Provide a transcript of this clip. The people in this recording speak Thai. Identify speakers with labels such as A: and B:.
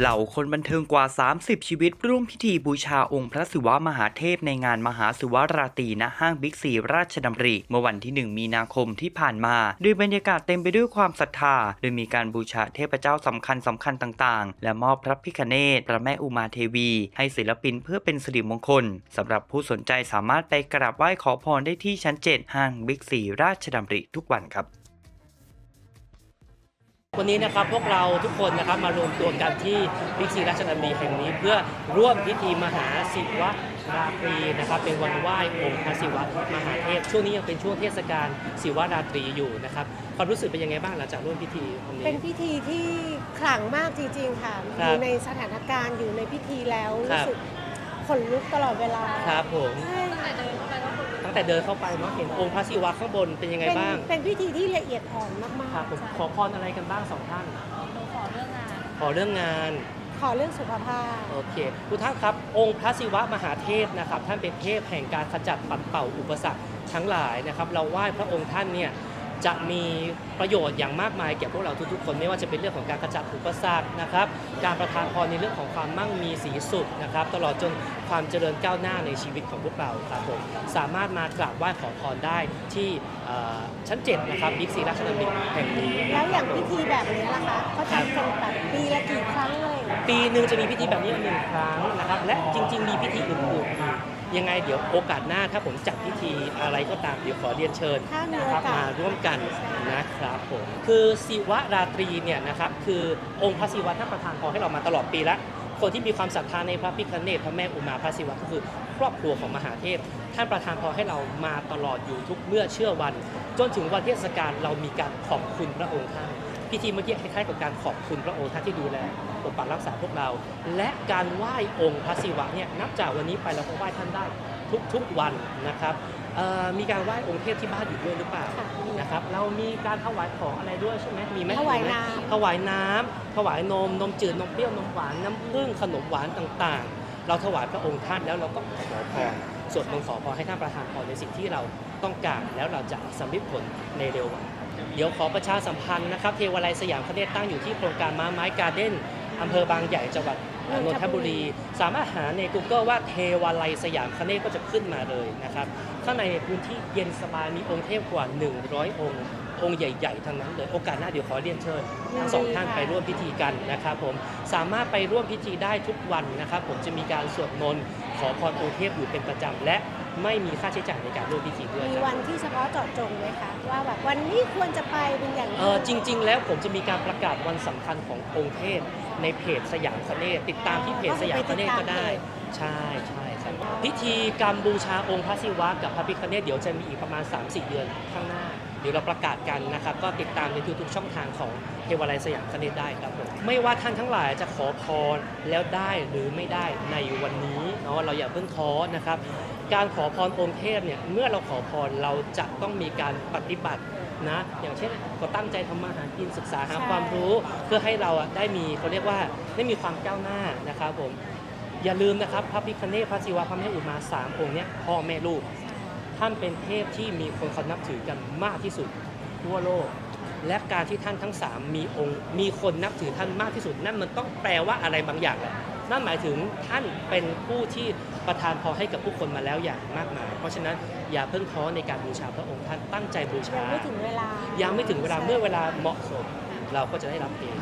A: เหล่าคนบันเทิงกว่า 30 ชีวิต ร่วมพิธีบูชาองค์พระศิวะมหาเทพในงานมหาศิวราตรีณห้างบิ๊กซีราชดำริ เมื่อวันที่ 1 มีนาคมที่ผ่านมาโดยบรรยากาศเต็มไปด้วยความศรัทธา โดยมีการบูชาเทพเจ้าสำคัญสำคัญต่างๆ และมอบพระพิคเนตพระแม่อุมาเทวี ให้ศิลปินเพื่อเป็นสิริมงคลสำหรับผู้สนใจสามารถไปกราบไหว้ขอพรได้ที่ชั้น 7 ห้างบิ๊กซีราชดำริทุกวันครับ
B: วันนี้นะครับพวกเราทุกคนนะครับมารวมตัวกันที่บิ๊กซีราชดำเนินแห่งนี้ เพื่อร่วมพิธีมหาศิวราตรีนะครับเป็นวันไหว้องค์พระศิวะมหาเทพช่วงนี้ยังเป็นช่วงเทศกาลศิวราตรีอยู่นะครับความรู้สึกเป็นยังไงบ้างหลังจากร่วมพิธีวันนี้
C: เป็นพิธีที่ขลังมากจริงๆค่ะ
B: ครั
C: อบยู่ในสถานการณ์อยู่ในพิธีแล้ว
B: ครั
C: รู้
B: บ
C: สึกขนลุกตลอดเวลา
B: ครับผม
C: ใช่ค่ะ
B: ตั้ งแต่เดินเข้าไปเนาะเห็นองค์พระศิวะข้างบนเป็นยังไง
C: เป็น
B: บ้าง
C: เป็นพิธีที่ละเอียดอ่อนมาก
B: ครับผม
C: ๆใช่
B: ขอพรอะไรกันบ้างสองท่าน
D: ขอเรื่องงาน
B: ขอเรื่องงาน
C: ขอเรื่องสุขภาพ
B: โอเคทุกท่านครับ องค์พระศิวะมหาเทพนะครับ ท่านเป็นเทพแห่งการขจัดปัดเป่าอุปสรรคทั้งหลายนะครับ เราไหว้พระองค์ท่านเนี่ย จะมีประโยชน์อย่างมากมายแก่พวกเราทุกๆ คนไม่ว่าจะเป็นเรื่องของการขจัดอุปสรรคนะครับ การประทานพรในเรื่องของความมั่งมีสีสุขนะครับ ตลอดจนความเจริญก้าวหน้าในชีวิตของพวกเราครับผมสามารถมากราบไหว้ขอพรได้ที่เอ่อชั้น7นะครับบิ๊กซีราชดำเนินแห่งนี้
C: แล้วอย่างพิธีแบบนี้ล่ะคะเขาทำกันแบบปีละกี่ครั้งเลย
B: ปีหนึ่งจะมีพิธีแบบนี้หนึ่งครั้งนะครับและจริง ๆ มีพิธีอื่นๆอีก ยังไงเดี๋ยวโอกาสหน้าถ้าผมจัดพิธีอะไรก็ตามเดี๋ยวขอเรียนเชิญ
C: ถ้ามี
B: นะ
C: โอ
B: ครับ
C: กา
B: มา
C: ส
B: ร่วมกันนะครับผมคือศิวราตรีเนี่ยนะครับคือองค์พระศิวะท่านประทานพรให้เรามาตลอดปีแล้วคนที่มีความศรัทธาในพระพิฆเนศพระแม่อุมาพระศิวะก็คือ ครอบครัวของมหาเทพท่านประทานพรให้เรามาตลอดอยู่ทุกเมื่อเชื่อวัน จนถึงวันเทศกาลเรามีการขอบคุณพระองค์ท่าน พิธีเมื่อกี้คล้ายๆกับการขอบคุณพระองค์ท่านที่ดูแลปกปักรักษาพวกเรา และการไหว้องค์พระศิวะเนี่ยนับจากวันนี้ไปเราก็ไหว้ท่านได้ทุกๆวันนะครับเอ่อมีการไหว้องค์เทพที่บ้านอยู่ด้วยหรือเปล่า
C: ค่ะ
B: นะครับเรามีการถวายของอะไรด้วยใช่ไหมมีไหม
C: ถวาย
B: มีไหม
C: น้ำ
B: ถวายน้ำถวายนมนมจืดนมเปรี้ยวนมหวานน้ำผึ้งขนมหวานต่างๆ เราถวายพระองค์ท่านแล้วเราก็ขอพรสวดมนต์ขอพรให้ท่านประทานพรในสิ่งที่เราต้องการแล้วเราจะสำเร็จผลในเร็ววัน เดี๋ยวขอประชาสัมพันธ์นะครับ เทวาลัยสยามคเนศตั้งอยู่ที่โครงการม้าไม้การ์เด้นอำเภอบางใหญ่จังหวัดนนทบุรี สามารถหาใน Google ว่าเทวาลัยสยามคเนศก็จะขึ้นมาเลยนะครับ ข้างในพื้นที่เย็นสบายมีองค์เทพกว่า 100 องค์ องค์ใหญ่ๆทั้งนั้นเลย โอกาสหน้าเดี๋ยวขอเรียนเชิญทั้งสองท่านไปร่วมพิธีกันนะครับผม สามารถไปร่วมพิธีได้ทุกวันนะครับ ผมจะมีการสวดมนต์ ขอพรองค์เทพอยู่เป็นประจำและไม่มีค่าใช้จ่ายในการร่วมพิธีด้วย
C: มี
B: ครับ
C: วันที่เฉพาะเจาะจงไหมคะว่าแบบวันนี้ควรจะไปเป็นอย่าง
B: เออจริง ๆ แล้วผมจะมีการประกาศวันสำคัญขององค์เทพในเพจสยามคเนศติดตามที่เพจสยามคเนศก็ได้ ใช่ใช่ครับพิธีกรรมบูชาองค์พระศิวะกับพระพิฆเนศเดี๋ยวจะมีอีกประมาณ 3-4 เดือนข้างหน้า เดี๋ยวเราประกาศกันนะครับ ก็ติดตามในทุกๆช่องทางของเทวาลัยสยามคเนศได้ครับผมไม่ว่าท่านทั้งหลายจะขอพรแล้วได้หรือไม่ได้ในวันนี้เนาะเราอย่าเพิ่งท้อนะครับ การขอพรองค์เทพเนี่ยเมื่อเราขอพรเราจะต้องมีการปฏิบัตินะอย่างเช่นก็ตั้งใจทำมาหากินศึกษาหาความรู้เพื่อให้เราอะได้มีเขาเรียกว่าได้มีความก้าวหน้านะครับผมอย่าลืมนะครับพระพิคเนศพระศิวะพระแม่อุมาสามองค์เนี้ยพ่อแม่ลูก ท่านเป็นเทพที่มีคนเขานับถือกันมากที่สุดทั่วโลก และการที่ท่านทั้งสามมีองค์ มีคนนับถือท่านมากที่สุด นั่นมันต้องแปลว่าอะไรบางอย่างแหละนั่นหมายถึงท่านเป็นผู้ที่ประทานพรให้กับผู้คนมาแล้วอย่างมากมาย เพราะฉะนั้นอย่าเพิ่งท้อในการบูชาพระองค์ท่านตั้งใจบู
C: ยั
B: ชา
C: งไม่ถึงเวลา
B: ยั
C: ยัง
B: ไม่ถึงเวลาเมื่อเวลาเหมาะสม เราก็จะได้รับเอง